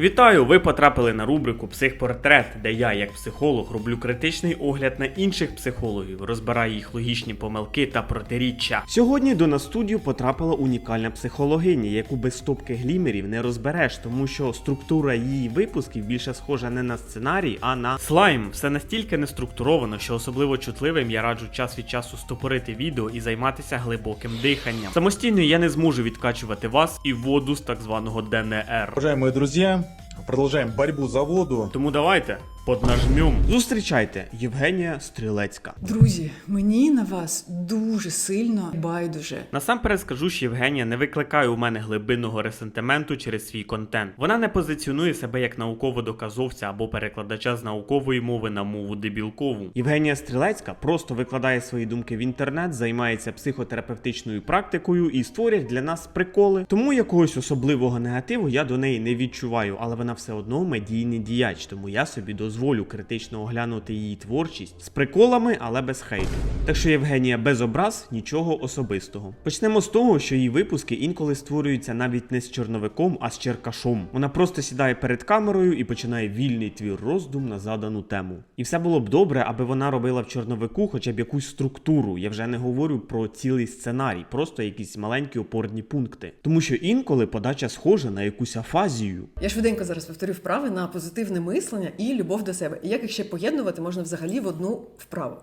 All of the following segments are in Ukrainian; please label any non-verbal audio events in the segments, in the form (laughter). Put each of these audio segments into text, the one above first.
Вітаю! Ви потрапили на рубрику Психпортрет, де я, як психолог, роблю критичний огляд на інших психологів, розбираю їх логічні помилки та протиріччя. Сьогодні до нас студію потрапила унікальна психологиня, яку без стопки глімерів не розбереш, тому що структура її випусків більше схожа не на сценарій, а на слайм. Все настільки не структуровано, що особливо чутливим я раджу час від часу стопорити відео і займатися глибоким диханням. Самостійно я не зможу відкачувати вас і воду з так званого ДНР. Уважаемые друзья, продолжаем борьбу за воду. Тому давайте поднажмем. Зустрічайте Євгенія Стрілецька. Друзі, мені на вас дуже сильно байдуже. Насамперед скажу, що Євгенія не викликає у мене глибинного ресентименту через свій контент. Вона не позиціонує себе як науково-доказовця або перекладача з наукової мови на мову дебілкову. Євгенія Стрілецька просто викладає свої думки в інтернет, займається психотерапевтичною практикою і створює для нас приколи. Тому якогось особливого негативу я до неї не відчуваю, але вона все одно медійний діяч, тому я собі дозволю критично оглянути її творчість з приколами, але без хейту. Так що Євгенія без образ, нічого особистого. Почнемо з того, що її випуски інколи створюються навіть не з чорновиком, а з черкашом. Вона просто сідає перед камерою і починає вільний твір роздум на задану тему. І все було б добре, аби вона робила в чорновику хоча б якусь структуру. Я вже не говорю про цілий сценарій, просто якісь маленькі опорні пункти. Тому що інколи подача схожа на якусь афазію. Я швиденько зараз повторю вправи на позитивне мислення і любов до себе. І як їх ще поєднувати можна взагалі в одну вправу.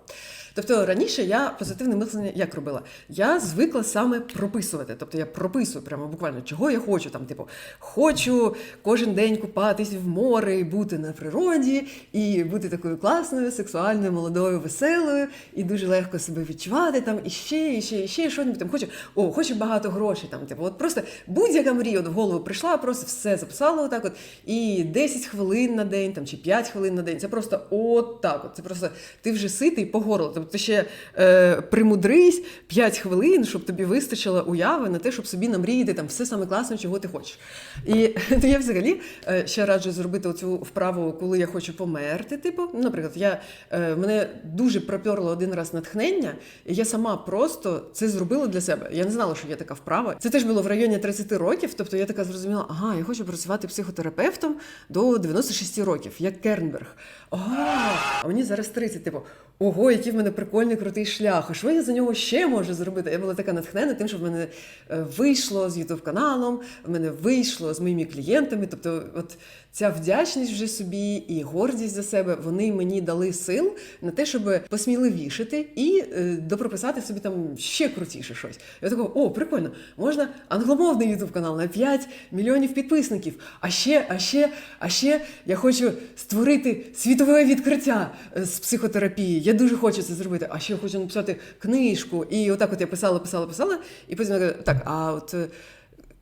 Тобто раніше я позитивне мислення як робила? Я звикла саме прописувати. Тобто я прописую прямо буквально, чого я хочу. Там, типу, хочу кожен день купатись в море, і бути на природі, і бути такою класною, сексуальною, молодою, веселою, і дуже легко себе відчувати. Там і ще, і ще, і ще щось там хочу. О, хочу багато грошей. Там, типу, от просто будь-яка мрія от в голову прийшла, просто все записала отак. От, і 10 хвилин на день там, чи 5 хвилин на день. Це просто от так. От. Це просто ти вже ситий по горло. Тобто ще е, примудрись 5 хвилин, щоб тобі вистачило уяви на те, щоб собі намріяти там все саме класне, чого ти хочеш. І (laughs) то я взагалі е, ще раджу зробити оцю вправу, коли я хочу померти. Типу, наприклад, я е, мене дуже проперло один раз натхнення, і я сама просто це зробила для себе. Я не знала, що є така вправа. Це теж було в районі 30 років. Тобто я така зрозуміла, ага, я хочу працювати психотерапевтом до 96 років, як Кернберг. А мені зараз 30, типу, ого, який в мене прикольний крутий шлях. А що я за нього ще можу зробити? Я була така натхнена тим, що в мене е, вийшло з Ютуб каналом, в мене вийшло з моїми клієнтами. Тобто, от ця вдячність вже собі і гордість за себе, вони мені дали сил на те, щоб посміливішити і е, допрописати собі там ще крутіше щось. Я такого, о, прикольно, можна англомовний youtube канал на 5 мільйонів підписників. А ще, а ще, а ще я хочу створити світове відкриття е, з психотерапії. Я дуже хочу це зробити. А ще хочу написати книжку. І отак от я писала, писала, писала, і потім так, а от.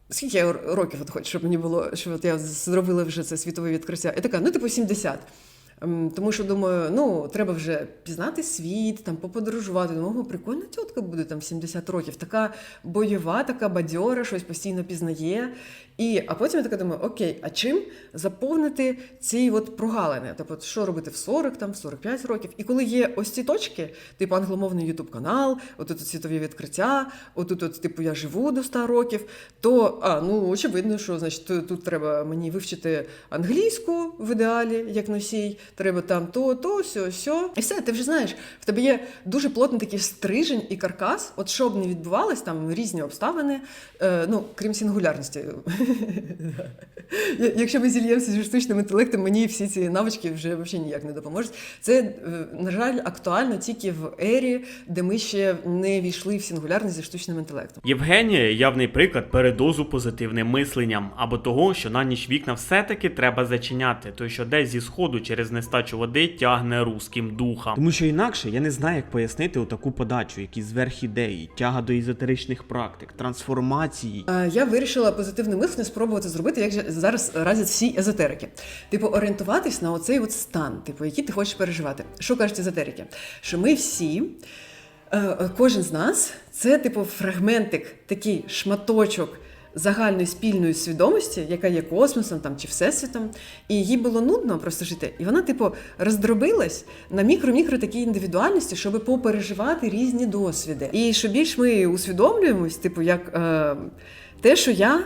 Скільки я років от хочу, щоб мені було, щоб от я зробила вже це світове відкриття? І така, ну, типу, 70. Ем, Тому що думаю, ну треба вже пізнати світ, там поподорожувати. Думаю, прикольна тітка буде там 70 років. Така бойова, така бадьора, щось постійно пізнає. І, а потім я така думаю, окей, а чим заповнити ці от прогалини? Тобто, що робити в 40, там, в 45 років? І коли є ось ці точки, типу англомовний ютуб канал, отут світові відкриття, отут, от, типу, я живу до 100 років, то а, ну очевидно, що значить тут, треба мені вивчити англійську в ідеалі, як носій, треба там то, то, сьо, сьо. І все, ти вже знаєш, в тебе є дуже плотний такий стрижень і каркас. От що б не відбувалось, там різні обставини, е, ну крім сингулярності. Якщо ми зільємося зі штучним інтелектом, мені всі ці навички вже взагалі ніяк не допоможуть. Це, е, на жаль, актуально тільки в ері, де ми ще не війшли в сингулярність зі штучним інтелектом. Євгенія явний приклад передозу позитивним мисленням або того, що на ніч вікна все-таки треба зачиняти, той що десь зі сходу через нестачу води тягне руським духом. Тому що інакше я не знаю, як пояснити отаку подачу, якісь зверхідеї, тяга до езотеричних практик, трансформації. Е, Я вирішила позитивне мислення спробувати зробити, як зараз радять всі езотерики. Типу, орієнтуватись на оцей от стан, типу, який ти хочеш переживати. Що кажуть езотерики? Що ми всі, е, кожен з нас, це типу фрагментик, такий шматочок. Загальної спільної свідомості, яка є космосом там чи всесвітом, і їй було нудно просто жити. І вона, типу, роздробилась на мікро-мікро такі індивідуальності, щоб попереживати різні досвіди. І що більш ми усвідомлюємось, типу, як е, те, що я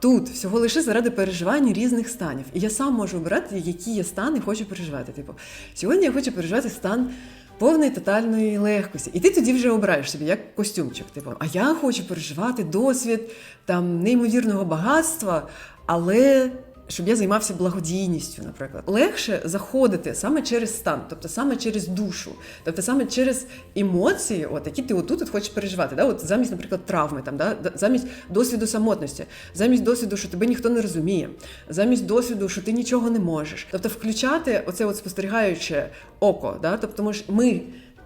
тут всього лише заради переживання різних станів. І я сам можу обирати, які я стани хочу переживати. Типу, сьогодні я хочу переживати стан повної тотальної легкості. І ти тоді вже обираєш собі як костюмчик. Типу, а я хочу переживати досвід там неймовірного багатства, але. Щоб я займався благодійністю, наприклад, легше заходити саме через стан, тобто саме через душу, тобто саме через емоції, от які ти отут от хочеш переживати. Да? От замість, наприклад, травми, там, да? замість досвіду самотності, замість досвіду, що тебе ніхто не розуміє, замість досвіду, що ти нічого не можеш. Тобто, включати оце от спостерігаюче око. Да? Тобто, ми ж ми,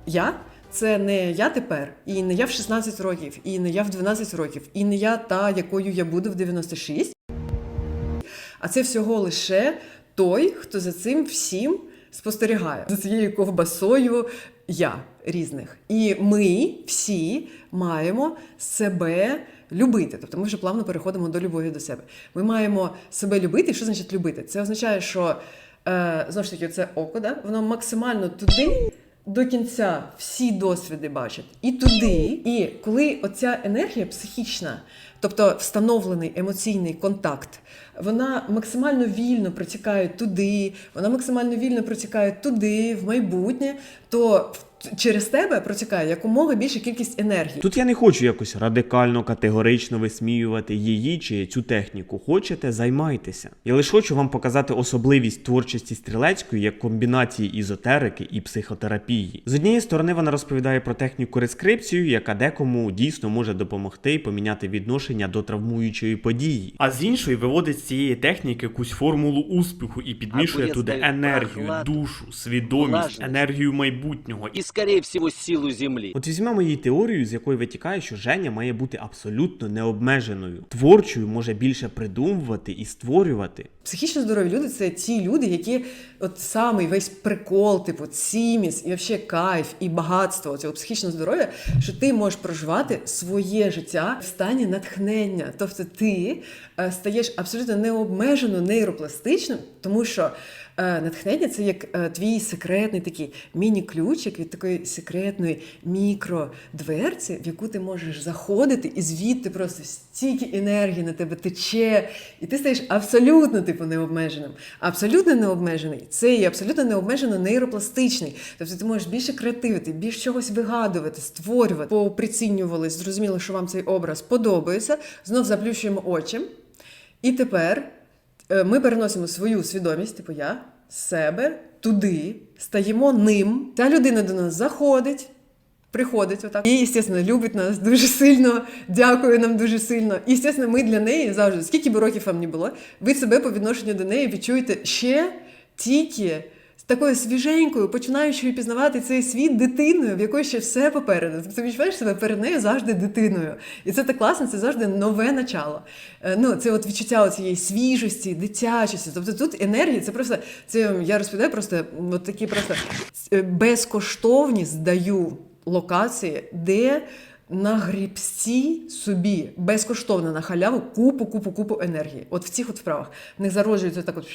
я. Це не я тепер, і не я в 16 років, і не я в 12 років, і не я та, якою я буду в 96, а це всього лише той, хто за цим всім спостерігає за цією ковбасою я різних. І ми всі маємо себе любити. Тобто ми вже плавно переходимо до любові до себе. Ми маємо себе любити. І що значить любити? Це означає, що е, знову ж таки, це око, да? воно максимально туди. До кінця всі досвіди бачать і туди. І коли оця енергія психічна, тобто встановлений емоційний контакт, вона максимально вільно протікає туди, вона максимально вільно протікає туди, в майбутнє, то в- через тебе протікає якомога більша кількість енергії. Тут я не хочу якось радикально, категорично висміювати її чи цю техніку. Хочете, займайтеся. Я лише хочу вам показати особливість творчості стрілецької як комбінації ізотерики і психотерапії. З однієї сторони, вона розповідає про техніку рескрипцію, яка декому дійсно може допомогти поміняти відношення до травмуючої події. А з іншої виводить з цієї техніки якусь формулу успіху і підмішує туди енергію, душу, свідомість, енергію майбутнього. и, скорее всего, силу Земли. От візьмемо її теорію, з якої витікає, що Женя має бути абсолютно необмеженою. Творчою може більше придумувати і створювати. Психічно здорові люди це ті люди, які от самий весь прикол, типу ціміс, і взагалі кайф, і багатство цього психічного здоров'я, що ти можеш проживати своє життя в стані натхнення. Тобто ти е, стаєш абсолютно необмежено нейропластичним, тому що е, натхнення це як е, твій секретний такий міні-ключик від такої секретної мікродверці, в яку ти можеш заходити, і звідти просто стільки енергії на тебе тече, і ти стаєш абсолютно типу необмеженим. Абсолютно необмежений це і абсолютно необмежено нейропластичний. Тобто ти можеш більше креативити, більше чогось вигадувати, створювати. Поприцінювали, зрозуміло, що вам цей образ подобається. Знов заплющуємо очі. І тепер е, ми переносимо свою свідомість, типу я, себе туди, стаємо ним. Та людина до нас заходить. Приходить отак. І, звісно, любить нас дуже сильно, дякує нам дуже сильно. І, звісно, ми для неї завжди, скільки б років вам не було, ви себе по відношенню до неї відчуєте ще тільки такою свіженькою, починаючою пізнавати цей світ дитиною, в якої ще все попереду. Ти відчуваєш себе перед нею завжди дитиною. І це так класно, це завжди нове начало. Е, Ну, це от відчуття цієї свіжості, дитячості. Тобто тут енергія, це просто це я розповідаю просто от такі просто е, безкоштовні здаю локації, де на грібці собі безкоштовно на халяву купу, купу, купу енергії. От в цих от вправах в них зароджується так от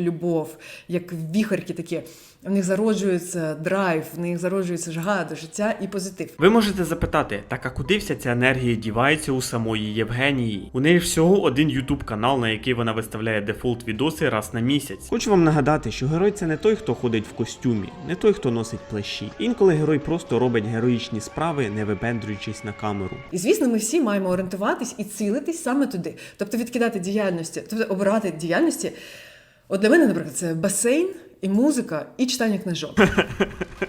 любов, як віхарки такі. В них зароджується драйв, в них зароджується жага до життя і позитив. Ви можете запитати, так а куди вся ця енергія дівається у самої Євгенії? У неї всього один ютуб канал, на який вона виставляє дефолт відоси раз на місяць. Хочу вам нагадати, що герой це не той, хто ходить в костюмі, не той, хто носить плащі. Інколи герой просто робить героїчні справи, не випендрюючись на камеру. І звісно, ми всі маємо орієнтуватись і цілитись саме туди. Тобто відкидати діяльності, тобто обирати діяльності. От для мене, наприклад, це басейн і музика, і читання книжок. (laughs)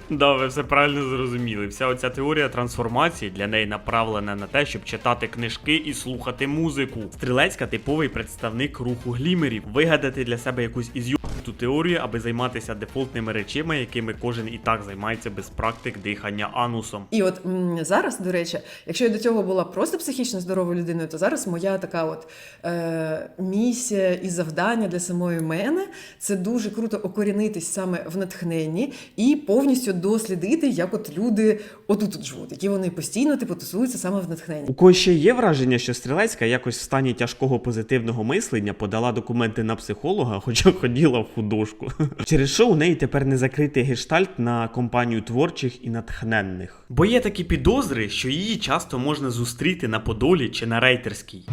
Да, ви все правильно зрозуміли. Вся оця теорія трансформації для неї направлена на те, щоб читати книжки і слухати музику. Стрілецька типовий представник руху глімерів. Вигадати для себе якусь ізюту теорію, аби займатися дефолтними речами, якими кожен і так займається без практик дихання анусом. І от м, зараз, до речі, якщо я до цього була просто психічно здоровою людиною, то зараз моя така от е, місія і завдання для самої мене це дуже круто окорінитись саме в натхненні і повністю дослідити, як от люди отут тут живуть, які вони постійно типу тусуються саме в натхненні. У когось ще є враження, що стрілецька якось в стані тяжкого позитивного мислення подала документи на психолога, хоча ходіла в художку. (laughs) Через що у неї тепер не закритий гештальт на компанію творчих і натхненних. Бо є такі підозри, що її часто можна зустріти на Подолі чи на рейтерській.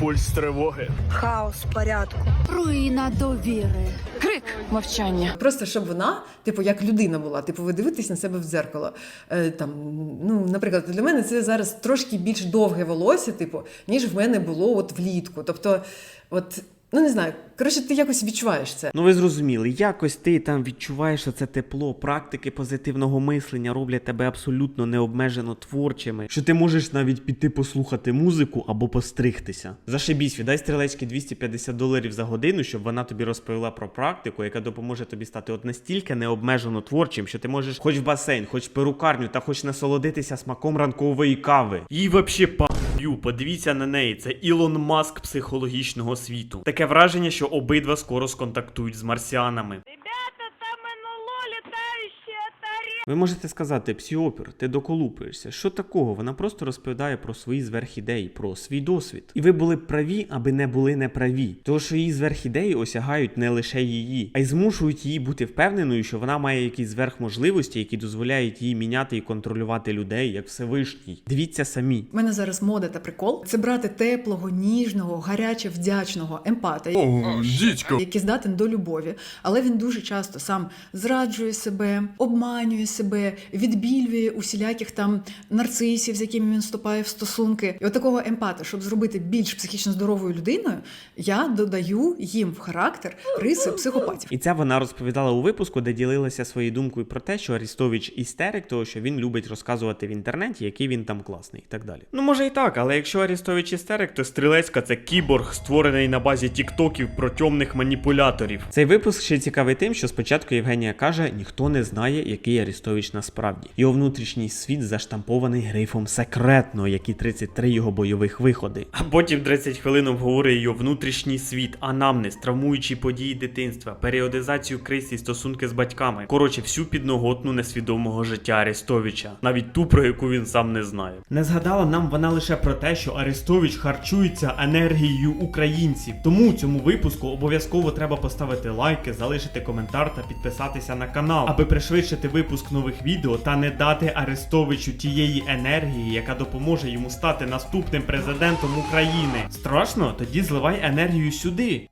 Хаос порядку. Руїна довіри. Крик. Мовчання. Просто щоб вона, типу, як людина була, типу, ви дивитесь на себе в дзеркало. Е, там, ну, наприклад, для мене це зараз трошки більш довге волосся, типу, ніж в мене було от влітку. Тобто, от, ну не знаю, коротше, ти якось відчуваєш це. Ну ви зрозуміли, якось ти там відчуваєш що це тепло, практики позитивного мислення роблять тебе абсолютно необмежено творчими, що ти можеш навіть піти послухати музику або постригтися. Зашибісь, віддай стрілечки 250 доларів за годину, щоб вона тобі розповіла про практику, яка допоможе тобі стати от настільки необмежено творчим, що ти можеш хоч в басейн, хоч в перукарню, та хоч насолодитися смаком ранкової кави. Їй вообще паю, подивіться на неї. Це Ілон Маск психологічного світу. Таке враження, що обидва скоро сконтактують з марсіанами. Ви можете сказати, псіопір, ти доколупуєшся. Що такого? Вона просто розповідає про свої зверхідеї, про свій досвід. І ви були б праві, аби не були неправі. Тому що її зверхідеї осягають не лише її, а й змушують її бути впевненою, що вона має якісь зверхможливості, які дозволяють їй міняти і контролювати людей, як Всевишній. Дивіться самі. У мене зараз мода та прикол це брати теплого, ніжного, гаряче вдячного емпата, який здатен до любові, але він дуже часто сам зраджує себе, обманює себе, відбілює усіляких там нарцисів, з якими він вступає в стосунки. І от такого емпата, щоб зробити більш психічно здоровою людиною, я додаю їм в характер риси психопатів. І це вона розповідала у випуску, де ділилася своєю думкою про те, що Арістович істерик, того що він любить розказувати в інтернеті, який він там класний і так далі. Ну може і так, але якщо Арістович істерик, то стрілецька це кіборг, створений на базі тіктоків про темних маніпуляторів. Цей випуск ще цікавий тим, що спочатку Євгенія каже, ніхто не знає, який Арістович насправді. Його внутрішній світ заштампований грифом секретно, як і 33 його бойових виходи. А потім 30 хвилин обговорює його внутрішній світ, анамнез, травмуючі події дитинства, періодизацію криз і стосунки з батьками. Коротше, всю підноготну несвідомого життя Арестовича, навіть ту, про яку він сам не знає. Не згадала нам вона лише про те, що Арестович харчується енергією українців. Тому у цьому випуску обов'язково треба поставити лайки, залишити коментар та підписатися на канал, аби пришвидшити нових відео та не дати Арестовичу тієї енергії, яка допоможе йому стати наступним президентом України. Страшно? Тоді зливай енергію сюди.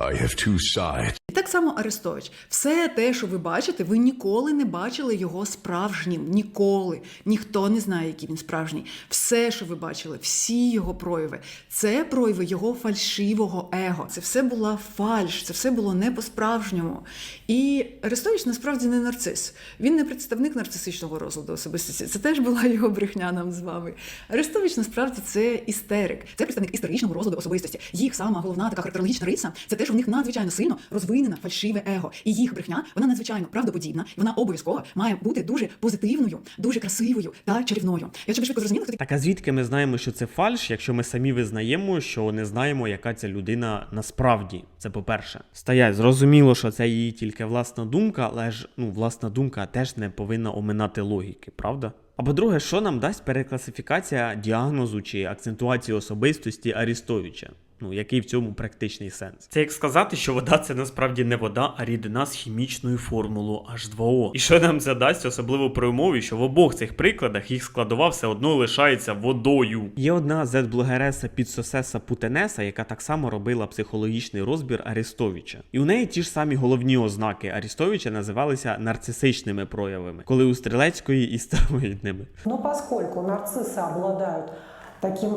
I have two sides. І так само Арестович. Все те, що ви бачите, ви ніколи не бачили його справжнім. Ніколи. Ніхто не знає, який він справжній. Все, що ви бачили, всі його прояви, це прояви його фальшивого его. Це все була фальш, це все було не по-справжньому. І Арестович насправді не нарцис. Він не представник нарцисичного розладу особистості. Це теж була його брехня нам з вами. Арестович насправді це істерик, це представник історичного розладу особистості. Їх сама головна така характерологічна риса це те, що в них надзвичайно сильно розвинена фальшиве его. І їх брехня вона надзвичайно правдоподібна. і Вона обов'язково має бути дуже позитивною, дуже красивою та чарівною. Я щоб швидко зрозуміла, хто Так а звідки ми знаємо, що це фальш, якщо ми самі визнаємо, що не знаємо, яка ця людина насправді? Це по-перше. Стоять, зрозуміло, що це її тільки власна думка, але ж ну, власна думка теж не повинна оминати логіки, правда? А по-друге, що нам дасть перекласифікація діагнозу чи акцентуації особистості Арістовича? Ну, який в цьому практичний сенс? Це як сказати, що вода це насправді не вода, а рідина з хімічною формулою H2O. І що нам це дасть, особливо при умові, що в обох цих прикладах їх складова все одно лишається водою. Є одна зет-блогереса підсосеса Путенеса, яка так само робила психологічний розбір Арестовича. І у неї ті ж самі головні ознаки Арестовича називалися нарцисичними проявами, коли у стрілецької і стероїдними. Но поскольку нарциссы обладают таким,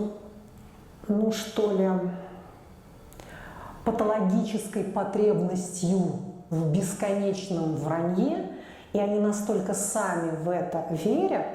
ну что ли, патологической потребностью в бесконечном вранье, и они настолько сами в это верят,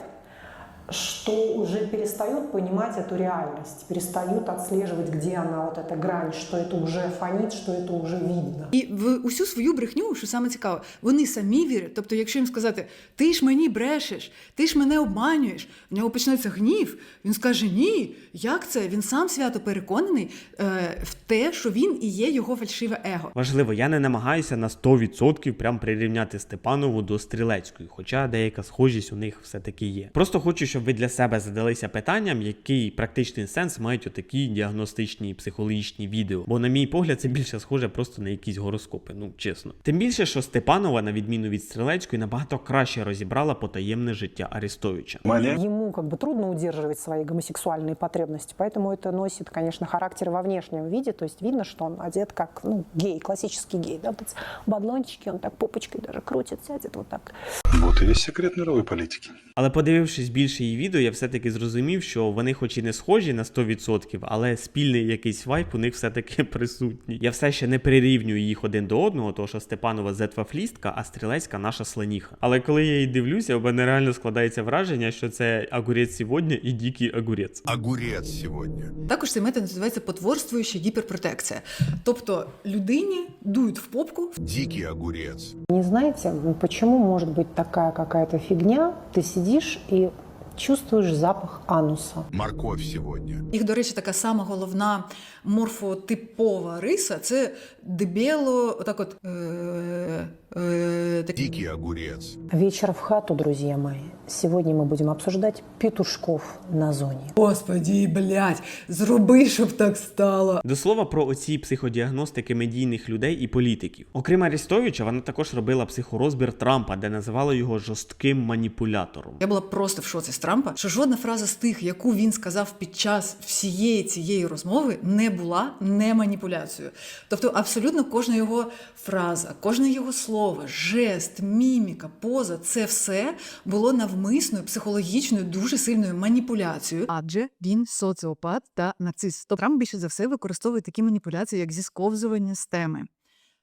что уже перестают понимать эту реальность, перестают отслеживать, где она, вот эта грань, что это уже фонит, что это уже видно. І в усю свою брехню, що саме цікаво, вони самі вірять. Тобто, якщо їм сказати, ти ж мені брешеш, ти ж мене обманюєш, в нього почнеться гнів. Він скаже: Ні, як це? Він сам свято переконаний е, в те, що він і є його фальшиве его. Важливо, я не намагаюся на 100% прям прирівняти Степанову до стрілецької, хоча деяка схожість у них все-таки є. Просто хочу, щоб щоб ви для себе задалися питанням, який практичний сенс мають отакі діагностичні психологічні відео. Бо, на мій погляд, це більше схоже просто на якісь гороскопи, ну чесно. Тим більше, що Степанова, на відміну від Стрелецької, набагато краще розібрала потаємне життя Арестовича. Ему как бы трудно удерживать свои гомосексуальные потребности, поэтому это носит, конечно, характер во внешнем виде, то есть видно, что он одет как ну, гей, классический гей, да, вот эти бадлончики, он так попочкой даже крутит, сядет вот так. Вот и весь секрет мировой политики. Але подивившись більше її відео, я все-таки зрозумів, що вони хоч і не схожі на 100%, але спільний якийсь вайп у них все-таки (laughs) присутній. Я все ще не прирівнюю їх один до одного, тому що Степанова зетвафлістка, а стрілецька наша слоніха. Але коли я її дивлюся, у мене реально складається враження, що це огурець сьогодні і дикий огурець. Огурец сегодня. Також цей метод називається потворствуюча гіперпротекція. Тобто людині дують в попку, Дикий огурец. Не знаете, почему может быть такая какая-то фигня, ты сидишь и чувствуешь запах ануса. Морковь сьогодні. Їх, до речі, така сама головна морфотипова риса це дебело, так от. Е, е, так, Дикий огурец. Вечер в хату, друзья мои. Сегодня мы будем обсуждать петушков на зоне. Господі, блядь, зроби, щоб так стало. До слова про оці психодіагностики медійних людей і політиків. Окрім Арестовича, вона також робила психорозбір Трампа, де називала його жорстким маніпулятором. Я була просто в шоці з Трампа, що жодна фраза з тих, яку він сказав під час всієї цієї розмови, не була не маніпуляцією. Тобто, абсолютно кожна його фраза, кожне його слово, жест, міміка, поза це все було навмисною психологічною, дуже сильною маніпуляцією. Адже він соціопат та нацист. То Трамп більше за все використовує такі маніпуляції, як зісковзування з теми,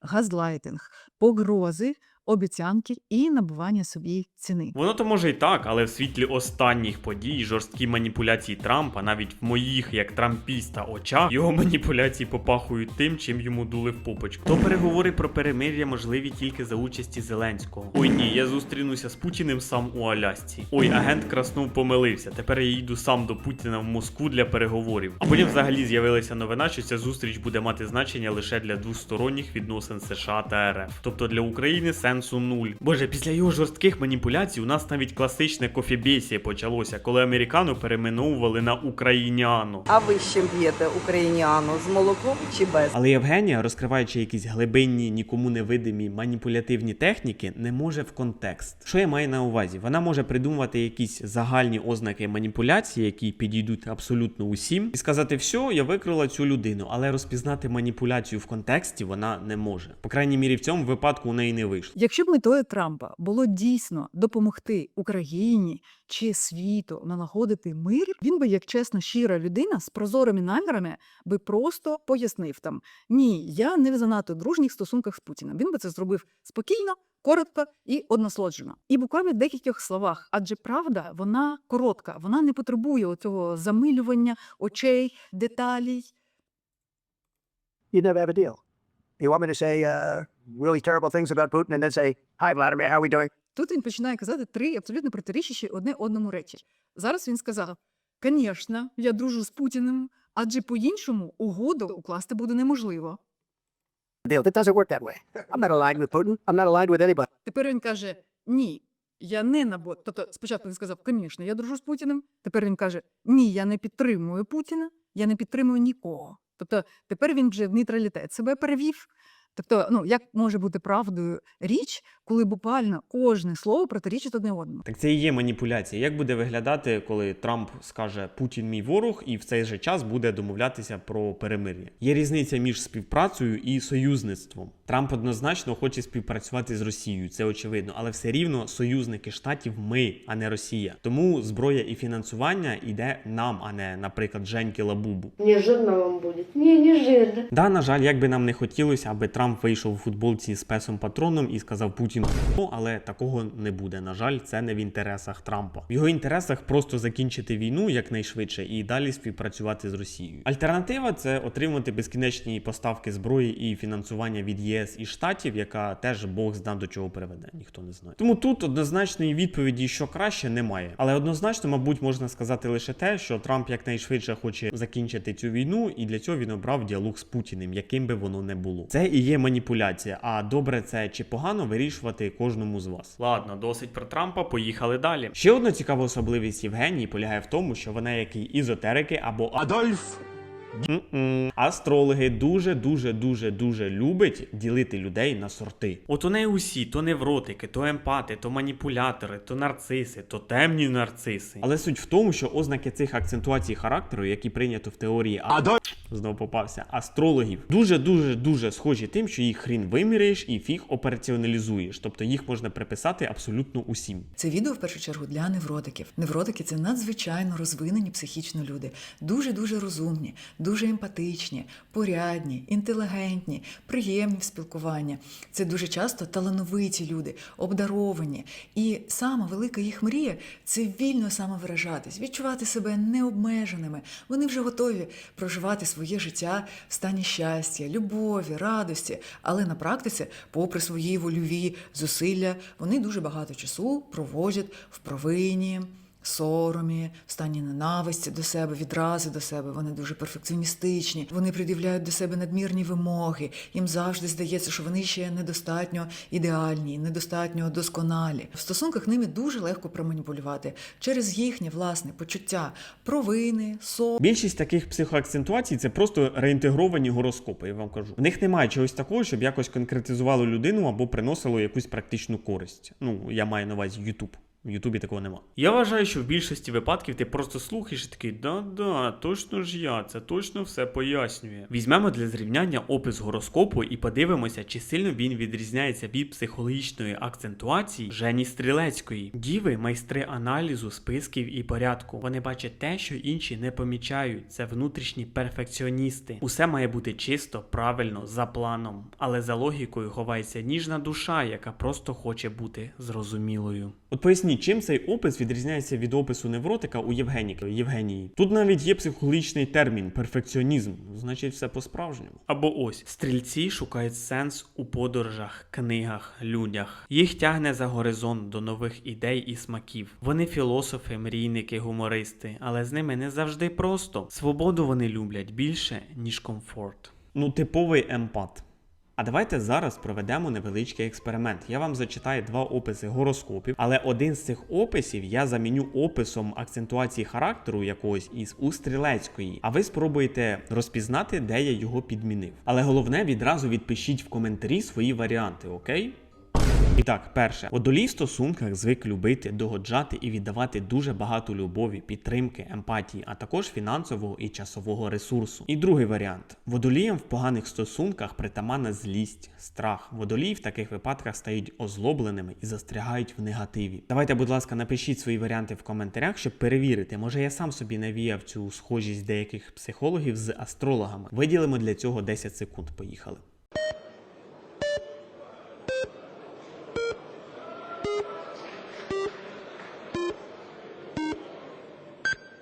газлайтинг, погрози, обіцянки і набування собі ціни. Воно то може і так, але в світлі останніх подій, жорсткі маніпуляції Трампа, навіть в моїх, як трампіста, очах, його маніпуляції попахують тим, чим йому дули в попочку. То переговори про перемир'я можливі тільки за участі Зеленського. Ой ні, я зустрінуся з Путіним сам у Алясці. Ой, агент Краснов помилився. Тепер я їду сам до Путіна в Москву для переговорів. А потім взагалі з'явилася новина, що ця зустріч буде мати значення лише для двосторонніх відносин США та РФ. Тобто для України сенсу нуль. Боже, після його жорстких маніпуляцій у нас навіть класичне кофібесія почалося, коли американу перейменовували на україняну. А ви з чим п'єте україніану? З молоком чи без? Але Євгенія, розкриваючи якісь глибинні, нікому не видимі маніпулятивні техніки, не може в контекст. Що я маю на увазі? Вона може придумувати якісь загальні ознаки маніпуляції, які підійдуть абсолютно усім, і сказати, все, я викрила цю людину, але розпізнати маніпуляцію в контексті вона не може. По крайній мірі, в цьому випадку у неї не вийшло. Якщо б метою Трампа було дійсно допомогти Україні чи світу налагодити мир, він би, як чесна, щира людина з прозорими намірами, би просто пояснив там: ні, я не в занадто дружніх стосунках з Путіним. Він би це зробив спокійно, коротко і односложно. І буквально в декількох словах, адже правда, вона коротка, вона не потребує оцього замилювання очей, деталей. you never have a deal. You want me to say uh, really terrible things about Putin and then say, "Hi, Vladimir, how are we doing?" Тут він починає казати три абсолютно протирічащі одне одному речі. Зараз він сказав: звісно, я дружу з Путіним, адже по-іншому угоду укласти буде неможливо. It doesn't work that way. I'm not aligned with Putin. I'm not aligned with anybody. Тепер він каже: Ні, я не на бо. Тобто, спочатку він сказав, звісно, я дружу з Путіним. Тепер він каже: Ні, я не підтримую Путіна, я не підтримую нікого. Тобто, тепер він вже в нейтралітет себе перевів. Тобто, ну як може бути правдою річ, коли буквально кожне слово протирічить одне одному? Так це і є маніпуляція. Як буде виглядати, коли Трамп скаже Путін мій ворог, і в цей же час буде домовлятися про перемир'я? Є різниця між співпрацею і союзництвом. Трамп однозначно хоче співпрацювати з Росією, це очевидно, але все рівно союзники штатів ми, а не Росія. Тому зброя і фінансування йде нам, а не, наприклад, Женьки Лабубу. Не жирно вам будет? Не, не жирно. Да, на жаль, як би нам не хотілося, аби Трамп вийшов у футболці з песом патроном і сказав Путін, «Ну, але такого не буде. На жаль, це не в інтересах Трампа. В його інтересах просто закінчити війну якнайшвидше і далі співпрацювати з Росією. Альтернатива це отримати безкінечні поставки зброї і фінансування від ЄС і штатів, яка теж Бог зна до чого приведе, ніхто не знає. Тому тут однозначної відповіді, що краще, немає. Але однозначно, мабуть, можна сказати лише те, що Трамп якнайшвидше хоче закінчити цю війну, і для цього він обрав діалог з Путіним, яким би воно не було. Це і є є маніпуляція, а добре це чи погано вирішувати кожному з вас. Ладно, досить про Трампа, поїхали далі. Ще одна цікава особливість Євгенії полягає в тому, що вона, як і ізотерики або Адольф. Астрологи дуже дуже дуже дуже любить ділити людей на сорти. От у неї усі то невротики, то емпати, то маніпулятори, то нарциси, то темні нарциси. Але суть в тому, що ознаки цих акцентуацій характеру, які прийнято в теорії а... Знову попався, астрологів, дуже дуже дуже схожі тим, що їх хрін виміряєш і фіг операціоналізуєш. Тобто їх можна приписати абсолютно усім. Це відео в першу чергу для невротиків. Невротики це надзвичайно розвинені психічно люди, дуже дуже розумні, дуже емпатичні, порядні, інтелігентні, приємні в спілкуванні. Це дуже часто талановиті люди, обдаровані. І сама велика їх мрія це вільно самовиражатись, відчувати себе необмеженими. Вони вже готові проживати своє життя в стані щастя, любові, радості. Але на практиці, попри свої вольові зусилля, вони дуже багато часу проводять в провині. Соромі, в стані ненависті до себе, відрази до себе. Вони дуже перфекціоністичні. Вони пред'являють до себе надмірні вимоги. Їм завжди здається, що вони ще недостатньо ідеальні, недостатньо досконалі. В стосунках ними дуже легко проманіпулювати через їхнє власне почуття провини, сорому. Більшість таких психоакцентуацій це просто реінтегровані гороскопи, я вам кажу. В них немає чогось такого, щоб якось конкретизувало людину або приносило якусь практичну користь. Ну, я маю на увазі YouTube. В Ютубі такого нема. Я вважаю, що в більшості випадків ти просто слухаєш і такий да-да, точно ж я, це точно все пояснює. Візьмемо для зрівняння опис гороскопу і подивимося, чи сильно він відрізняється від психологічної акцентуації Жені Стрілецької. Діви майстри аналізу, списків і порядку. Вони бачать те, що інші не помічають. Це внутрішні перфекціоністи. Усе має бути чисто, правильно, за планом. Але за логікою ховається ніжна душа, яка просто хоче бути зрозумілою. От поясніть, чим цей опис відрізняється від опису невротика у Євгеніки Євгенії. Тут навіть є психологічний термін перфекціонізм, значить все по-справжньому. Або ось стрільці шукають сенс у подорожах, книгах, людях. Їх тягне за горизонт до нових ідей і смаків. Вони філософи, мрійники, гумористи, але з ними не завжди просто. Свободу вони люблять більше, ніж комфорт. Ну, типовий емпат. А давайте зараз проведемо невеличкий експеримент. Я вам зачитаю два описи гороскопів, але один з цих описів я заміню описом акцентуації характеру якогось із у стрілецької. А ви спробуєте розпізнати, де я його підмінив. Але головне відразу відпишіть в коментарі свої варіанти, окей? І так, перше, водолій в стосунках звик любити, догоджати і віддавати дуже багато любові, підтримки, емпатії, а також фінансового і часового ресурсу. І другий варіант: водоліям в поганих стосунках притаманна злість, страх. Водолії в таких випадках стають озлобленими і застрягають в негативі. Давайте, будь ласка, напишіть свої варіанти в коментарях, щоб перевірити. Може я сам собі навіяв цю схожість деяких психологів з астрологами. Виділимо для цього 10 секунд. Поїхали.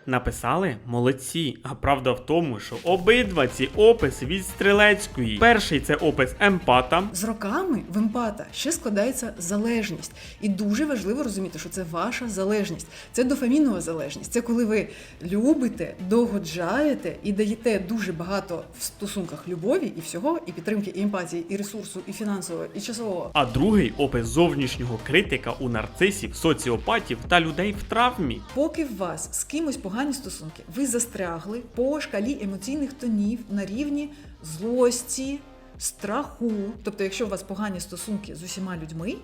Написали молодці. А правда в тому, що обидва ці описи від стрілецької. Перший це опис емпата. З роками в емпата ще складається залежність. І дуже важливо розуміти, що це ваша залежність. Це дофамінова залежність. Це коли ви любите, догоджаєте і даєте дуже багато в стосунках любові і всього, і підтримки, і емпатії, і ресурсу, і фінансового, і часового. А другий опис зовнішнього критика у нарцисів, соціопатів та людей в травмі. Поки в вас з кимось погані стосунки, ви застрягли по шкалі емоційних тонів на рівні злості, страху. Тобто, якщо у вас погані стосунки з усіма людьми,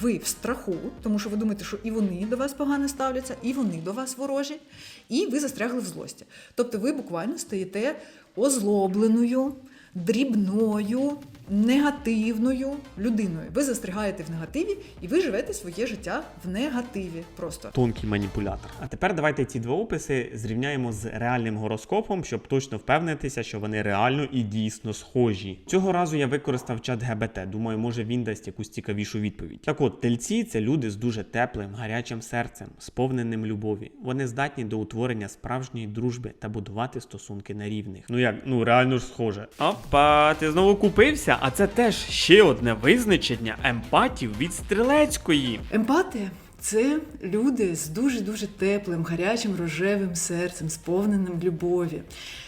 ви в страху, тому що ви думаєте, що і вони до вас погано ставляться, і вони до вас ворожі, і ви застрягли в злості. Тобто ви буквально стаєте озлобленою, дрібною, негативною людиною. Ви застрягаєте в негативі і ви живете своє життя в негативі. Просто Тонкий маніпулятор. А тепер давайте ці два описи зрівняємо з реальним гороскопом, щоб точно впевнитися, що вони реально і дійсно схожі. Цього разу я використав чат ГБТ. Думаю, може він дасть якусь цікавішу відповідь. Так от, тельці це люди з дуже теплим, гарячим серцем, сповненим любові. Вони здатні до утворення справжньої дружби та будувати стосунки на рівних. Ну як, ну реально ж схоже. Опа, ти знову купився? А це теж ще одне визначення емпатів від стрілецької. Емпати Це люди з дуже дуже теплим, гарячим рожевим серцем, сповненим любові.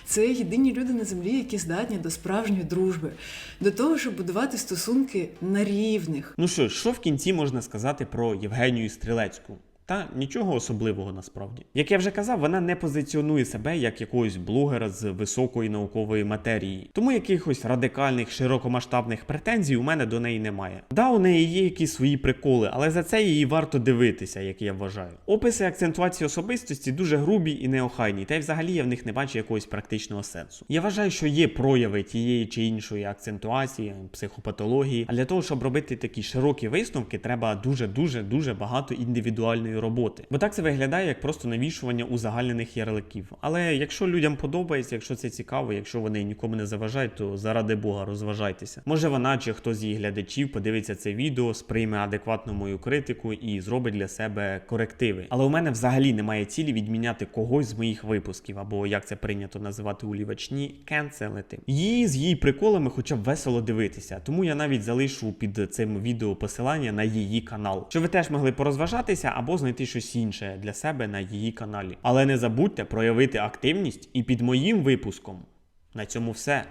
Це єдині люди на землі, які здатні до справжньої дружби, до того, щоб будувати стосунки на рівних. Ну що що в кінці можна сказати про Євгенію Стрілецьку? Та нічого особливого насправді. Як я вже казав, вона не позиціонує себе як якогось блогера з високої наукової матерії. Тому якихось радикальних широкомасштабних претензій у мене до неї немає. Да, у неї є якісь свої приколи, але за це її варто дивитися, як я вважаю. Описи акцентуації особистості дуже грубі і неохайні, та й взагалі я в них не бачу якогось практичного сенсу. Я вважаю, що є прояви тієї чи іншої акцентуації, психопатології, а для того, щоб робити такі широкі висновки, треба дуже дуже дуже багато індивідуальної роботи. Бо так це виглядає як просто навішування узагальнених ярликів. Але якщо людям подобається, якщо це цікаво, якщо вони нікому не заважають, то заради Бога розважайтеся. Може вона чи хтось з її глядачів подивиться це відео, сприйме адекватно мою критику і зробить для себе корективи. Але у мене взагалі немає цілі відміняти когось з моїх випусків, або як це прийнято називати у лівачні, кенселити. Її з її приколами хоча б весело дивитися. Тому я навіть залишу під цим відео посилання на її канал, щоб ви теж могли порозважатися або знайти щось інше для себе на її каналі. Але не забудьте проявити активність і під моїм випуском. На цьому все.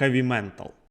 Heavy Mental.